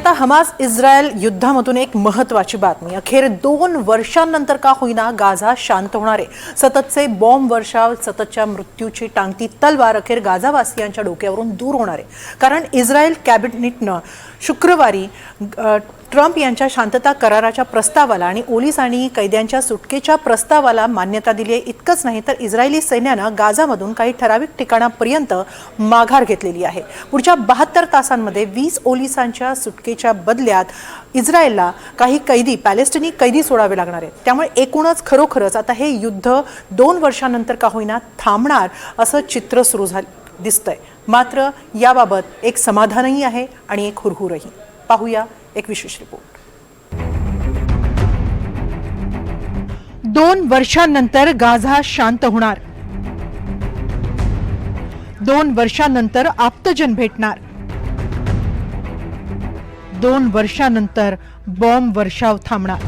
आता Hamas Israel युद्धामधून एक महत्वाची बातमी. अखेर दोन वर्षांनंतर का होईना गाझा शांत होणार आहे. सततचे बॉम्ब वर्षाव सततच्या मृत्यूची टांगती तलवार अखेर गाझावासियांच्या डोक्यावरून दूर होणार आहे. कारण इस्रायल कॅबिनेटनं शुक्रवारी ट्रम्प यांच्या शांतता कराराच्या प्रस्तावाला आणि ओलीस आणि कैद्यांच्या सुटकेच्या प्रस्तावाला मान्यता दिली आहे. इतकंच नाही तर इस्रायली सैन्यानं गाझामधून काही ठराविक ठिकाणापर्यंत माघार घेतलेली आहे. पुढच्या बहात्तर तासांमध्ये वीस ओलिसांच्या सुटकेच्या बदल्यात इस्रायलला काही कैदी पॅलेस्टिनी कैदी सोडावे लागणार आहेत. त्यामुळे एकूणच खरोखरच आता हे युद्ध दोन वर्षानंतर का होईना थांबणार असं चित्र सुरू झालं दिसतंय. मात्र याबाबत एक समाधानही आहे आणि एक हुरहुरही. पाहूया एक विशेष रिपोर्ट दोन वर्षांनंतर गाझा शांत होणार. दोन वर्षांनंतर आप्तजन भेटणार. दोन वर्षानंतर बॉम्ब वर्षाव थांबणार.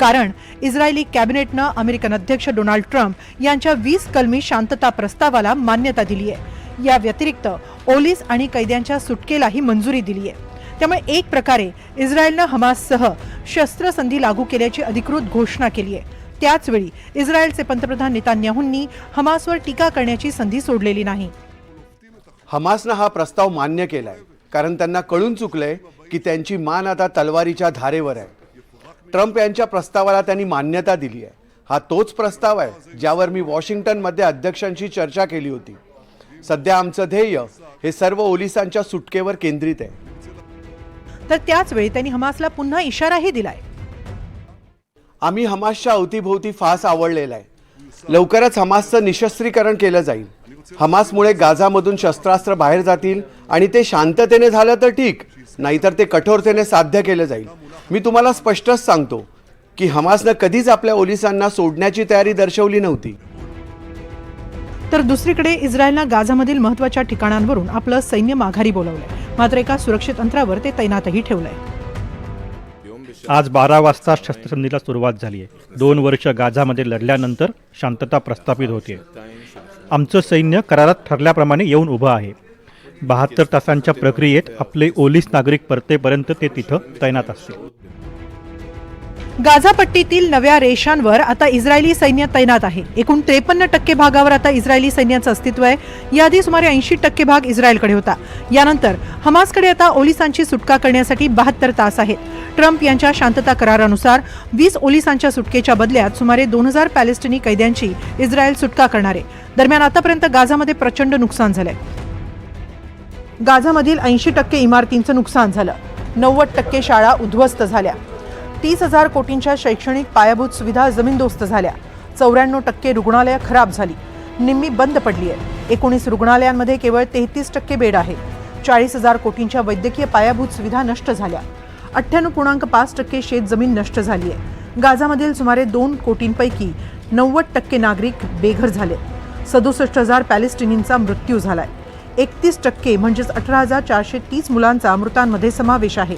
कारण इस्रायली कॅबिनेटनं अमेरिकन अध्यक्ष डोनाल्ड ट्रम्प यांच्या वीस कलमी शांतता प्रस्तावाला मान्यता दिली आहे या व्यतिरिक्त ओलीस आणि कैद्यांच्या सुटकेलाही मंजुरी दिली आहे. त्यामुळे एक प्रकारे इस्रायलनं हमाससह शस्त्रसंधी लागू केल्याची अधिकृत घोषणा केली आहे. त्याचवेळी इस्रायलचे पंतप्रधान नेतान्याहूंनी हमासवर टीका करण्याची संधी सोडलेली नाही. हमासनं हा प्रस्ताव मान्य केलाय कारण त्यांना कळून चुकलंय की त्यांची मान आता तलवारीच्या धारेवर आहे. ट्रम्प यांच्या प्रस्तावाला त्यांनी मान्यता दिली आहे. हा तोच प्रस्ताव आहे ज्यावर मी वॉशिंग्टनमध्ये अध्यक्षांशी चर्चा केली होती. सध्या आमचं ध्येय हे सर्व ओलिसांच्या सुटकेवर केंद्रित आहे. तर त्याचवेळी त्यांनी हमासला पुन्हा इशाराही दिलाय. आम्ही हमासच्या अवतीभोवती फास आवडलेला आहे. लवकरच हमासचं निशस्त्रीकरण केलं जाईल. हमासमुळे गाझामधून शस्त्रास्त्र बाहेर जातील आणि ते शांततेने झालं तर ठीक नाहीतर ते कठोरतेने साध्य केलं जाईल. मी तुम्हाला स्पष्टच सांगतो की हमासनं कधीच आपल्या ओलिसांना सोडण्याची तयारी दर्शवली नव्हती. तर दुसरीकडे इस्रायलनं गाझामधील महत्त्वाच्या ठिकाणांवरून आपलं सैन्य माघारी बोलवलंय. मात्र एका सुरक्षित अंतरावर ते तैनातही ठेवलंय. आज बारा वाजता शस्त्रसंधीला सुरुवात झाली आहे दोन वर्ष गाझामध्ये लढल्यानंतर शांतता प्रस्थापित होते आमचं सैन्य करारात ठरल्याप्रमाणे येऊन उभं आहे. बहात्तर तासांच्या प्रक्रियेत आपले ओलीस नागरिक परतेपर्यंत ते तिथं तैनात असतील. गाझापट्टीतील नव्या रेषांवर आता इस्रायली सैन्य तैनात आहे. एकूण त्रेपन्न टक्के भागावर आता इस्रायली सैन्याचं अस्तित्व आहे. याआधी सुमारे ऐंशी टक्के भाग इस्रायलकडे होता. यानंतर हमासकडे आता ओलिसांची सुटका करण्यासाठी बहात्तर तास आहेत. ट्रम्प यांच्या शांतता करारानुसार वीस ओलिसांच्या सुटकेच्या बदल्यात सुमारे दोन हजार पॅलेस्टिनी कैद्यांची इस्रायल सुटका करणार आहे. दरम्यान आतापर्यंत गाझामध्ये प्रचंड नुकसान झालंय. गाझामधील ऐंशी टक्के इमारतींचं नुकसान झालं. नव्वद टक्के शाळा उद्ध्वस्त झाल्या. तीस हजार कोटींच्या शैक्षणिक पायाभूत सुविधा जमीनदोस्त झाल्या. चौऱ्याण्णव टक्के रुग्णालयं खराब झाली. निम्मी बंद पडली आहे एकोणीस रुग्णालयांमध्ये केवळ तेहतीस टक्के बेड आहे. चाळीस हजार कोटींच्या वैद्यकीय पायाभूत सुविधा नष्ट झाल्या. अठ्ठ्याण्णव पूर्णांक पाच टक्के शेत जमीन नष्ट झाली आहे. गाझामधील सुमारे दोन कोटींपैकी नव्वद टक्के नागरिक बेघर झाले. सदुसष्ट हजार पॅलेस्टिनींचा मृत्यू झालाय. एकतीस टक्के म्हणजेच अठरा हजार चारशे तीस मुलांचा मृतांमध्ये समावेश आहे.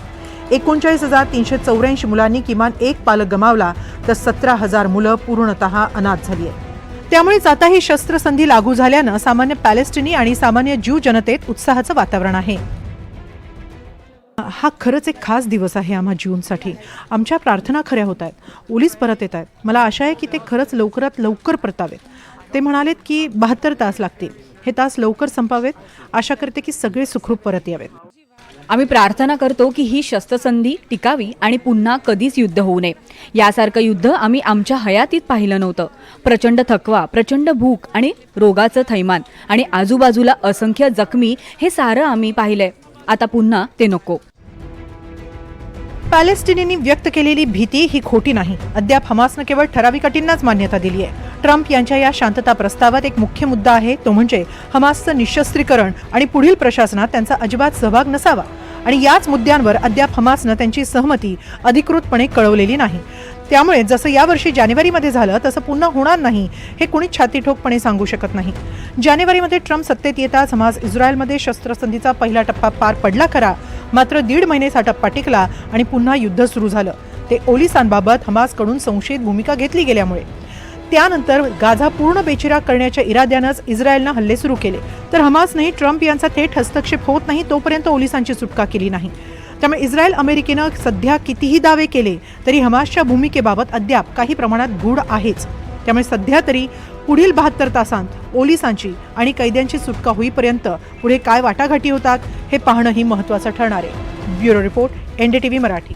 एकोणचाळीस हजार तीनशे चौऱ्याऐंशी मुलांनी किमान एक पालक गमावला तर सतरा हजार मुलं पूर्णतः अनाथ झाली आहेत. त्यामुळेच आता ही शस्त्रसंधी लागू झाल्यानं सामान्य पॅलेस्टिनी आणि सामान्य ज्यू जनतेत उत्साहाचं वातावरण आहे. हा खरंच एक खास दिवस आहे आम्हा ज्यूंसाठी आमच्या प्रार्थना खऱ्या होत आहेत. ओलीस परत येत आहेत. मला आशा आहे की ते खरंच लवकरात लवकर परतावेत. ते म्हणालेत की बहात्तर तास लागतील. हे तास लवकर संपावेत. आशा करते की सगळे सुखरूप परत यावेत. आम्ही प्रार्थना करतो की ही शस्त्रसंधी टिकावी आणि पुन्हा कधीच युद्ध होऊ नये. यासारखं युद्ध आम्ही आमच्या हयातीत पाहिलं नव्हतं. प्रचंड थकवा प्रचंड भूक आणि रोगाचं थैमान आणि आजूबाजूला असंख्य जखमी हे सारं आम्ही पाहिलंय. आता पुन्हा ते नको. पॅलेस्टिनींनी व्यक्त केलेली भीती ही खोटी नाही. अद्याप हमासनं केवळ ठराविक अटींनाच मान्यता दिली आहे. ट्रम्प यांच्या या शांतता प्रस्तावात एक मुख्य मुद्दा आहे. तो म्हणजे हमासचं निशस्त्रीकरण आणि पुढील प्रशासनात त्यांचा अजिबात सहभाग नसावा. आणि याच मुद्द्यांवर अद्याप हमासनं त्यांची सहमती अधिकृतपणे कळवलेली नाही. त्यामुळे जसं यावर्षी जानेवारीमध्ये झालं तसं पुन्हा होणार नाही हे कुणी छातीठोकपणे सांगू शकत नाही. जानेवारीमध्ये ट्रम्प सत्तेत येताच हमास इस्रायलमध्ये शस्त्रसंधीचा पहिला टप्पा पार पडला खरा. मात्र दीड महिनेचा टप्पा टिकला आणि पुन्हा युद्ध सुरू झालं. ते ओलिसांबाबत हमासकडून संशयित भूमिका घेतली गेल्यामुळे. त्यानंतर गाझा पूर्ण बेचिरा करण्याच्या इराद्यानंच इस्रायलनं हल्ले सुरू केले. तर हमासने ट्रम्प यांचा थेट हस्तक्षेप होत नाही तोपर्यंत ओलिसांची सुटका केली नाही. त्यामुळे इस्रायल अमेरिकेनं सध्या कितीही दावे केले तरी हमासच्या भूमिकेबाबत अद्याप काही प्रमाणात गूढ आहेच. त्यामुळे सध्या तरी पुढील बहात्तर तासांत पोलिसांची आणि कैद्यांची सुटका होईपर्यंत पुढे काय वाटाघाटी होतात हे पाहणंही महत्त्वाचं ठरणार आहे. Bureau report NDTV Marathi.